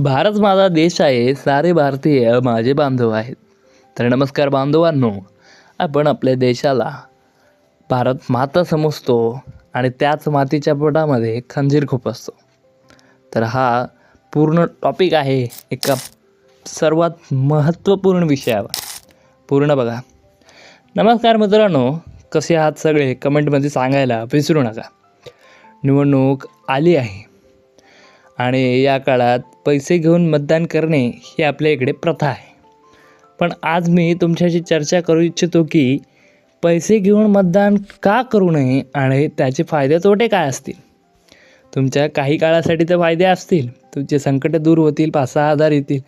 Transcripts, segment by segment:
भारत माझा देश आहे सारे भारतीय माझे बांधव आहेत. तर नमस्कार बांधवांनो आपण आपल्या देशाला भारत माता समजतो आणि त्याच मातीच्या पोटामध्ये खंजीर खूप असतो. तर हा पूर्ण टॉपिक आहे एका सर्वात महत्त्वपूर्ण विषयावर. पूर्ण बघा. नमस्कार मित्रांनो कसे आहात सगळे? कमेंटमध्ये सांगायला विसरू नका. निवडणूक आली आहे. आणि या काळात पैसे घेऊन मतदान करणे ही आपल्या इकडे प्रथा आहे. पण आज मी तुमच्याशी चर्चा करू इच्छितो की पैसे घेऊन मतदान का करू नये आणि त्याचे फायदे तोटे काय असतील? तुमच्या काही काळासाठी तर फायदे असतील. तुमचे संकटं दूर होतील पाच सहा हजार येतील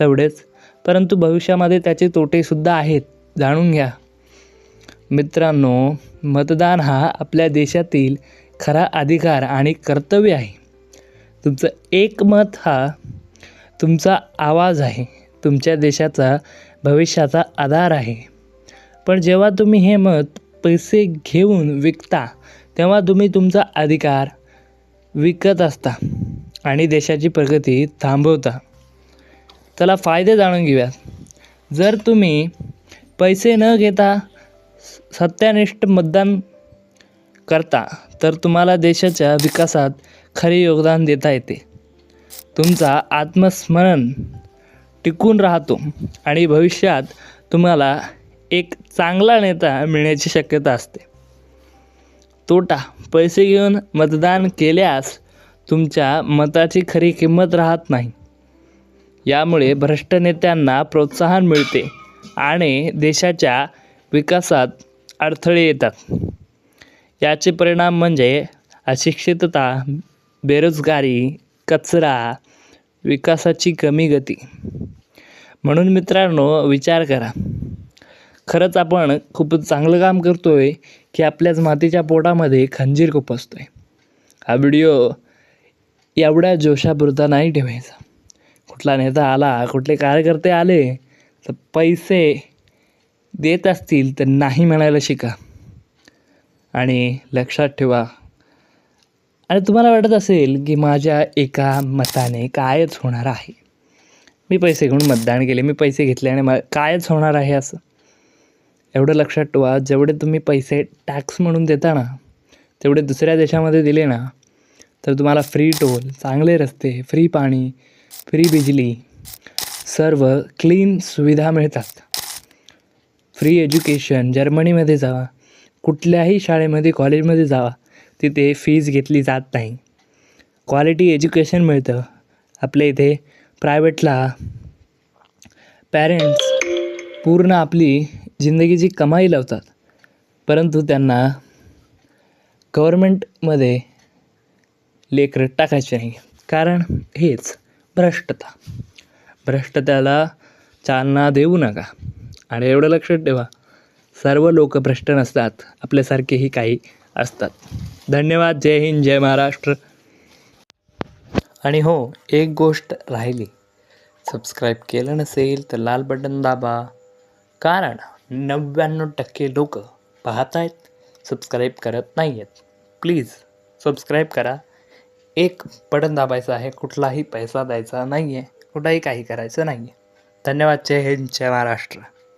तेवढेच. परंतु भविष्यामध्ये त्याचे तोटेसुद्धा आहेत जाणून घ्या. मित्रांनो मतदान हा आपल्या देशातील खरा अधिकार आणि कर्तव्य आहे. तुमचं एक मत हा तुमचा आवाज आहे तुमच्या देशाचा भविष्याचा आधार आहे. पण जेव्हा तुम्ही हे मत पैसे घेऊन विकता तेव्हा तुम्ही तुमचा अधिकार विकत असता आणि देशाची प्रगती थांबवता. त्याला फायदे जाणून घेऊयात. जर तुम्ही पैसे न घेता सत्यानिष्ठ मतदान करता तर तुम्हाला देशाच्या विकासात खरे योगदान देता येते. तुमचा आत्मस्मरण टिकून राहतो आणि भविष्यात तुम्हाला एक चांगला नेता मिळण्याची शक्यता असते. तोटा पैसे घेऊन मतदान केल्यास तुमच्या मताची खरी किंमत राहत नाही. यामुळे भ्रष्ट नेत्यांना प्रोत्साहन मिळते आणि देशाच्या विकासात अडथळे येतात. याचे परिणाम म्हणजे अशिक्षितता बेरोजगारी कचरा विकासाची कमी गती. म्हणून मित्रांनो विचार करा. खरंच आपण खूप चांगलं काम करतो आहे की आपल्याच मातीच्या पोटामध्ये खंजीर खूप असतो आहे हा व्हिडिओ एवढ्या जोशापुरता नाही ठेवायचा. कुठला नेता आला कुठले कार्यकर्ते आले तर पैसे देत असतील तर नाही म्हणायला शिका. आणि लक्षात ठेवा. आणि तुम्हाला वाटत असेल की माझ्या एका मताने कायच होणार आहे? मी पैसे घेऊन मतदान केले मी पैसे घेतले आणि मा कायच होणार आहे असं? एवढं लक्षात ठेवा जेवढे तुम्ही पैसे टॅक्स म्हणून देता ना तेवढे दुसऱ्या देशामध्ये दिले ना तर तुम्हाला फ्री टोल चांगले रस्ते फ्री पाणी फ्री बिजली सर्व क्लीन सुविधा मिळतात. फ्री एज्युकेशन जर्मनीमध्ये जावा कुठल्याही शाळेमध्ये कॉलेजमध्ये जावा. तिथे फीज घेतली जात नाही. क्वालिटी एज्युकेशन मिळतं. आपल्या इथे प्रायव्हेटला पॅरेंट्स पूर्ण आपली जिंदगीची कमाई लावतात. परंतु त्यांना गव्हर्मेंटमध्ये लेकरं टाकायचे नाही. कारण हेच भ्रष्टता. भ्रष्टतेला चालना देऊ नका. आणि एवढं लक्षात ठेवा. सर्व लोक भ्रष्ट नसतात. आपल्यासारखेही काही असतात. धन्यवाद. जय हिंद. जय महाराष्ट्र. आणि हो एक गोष्ट राहिली. सबस्क्राईब केलं नसेल तर लाल बटन दाबा. कारण नव्याण्णव टक्के लोक पाहत आहेत सबस्क्राईब करत नाही आहेत प्लीज सबस्क्राईब करा. एक बटन दाबायचं आहे. कुठलाही पैसा द्यायचा नाही आहे कुठलाही काही करायचं नाही आहे धन्यवाद. जय हिंद. जय महाराष्ट्र.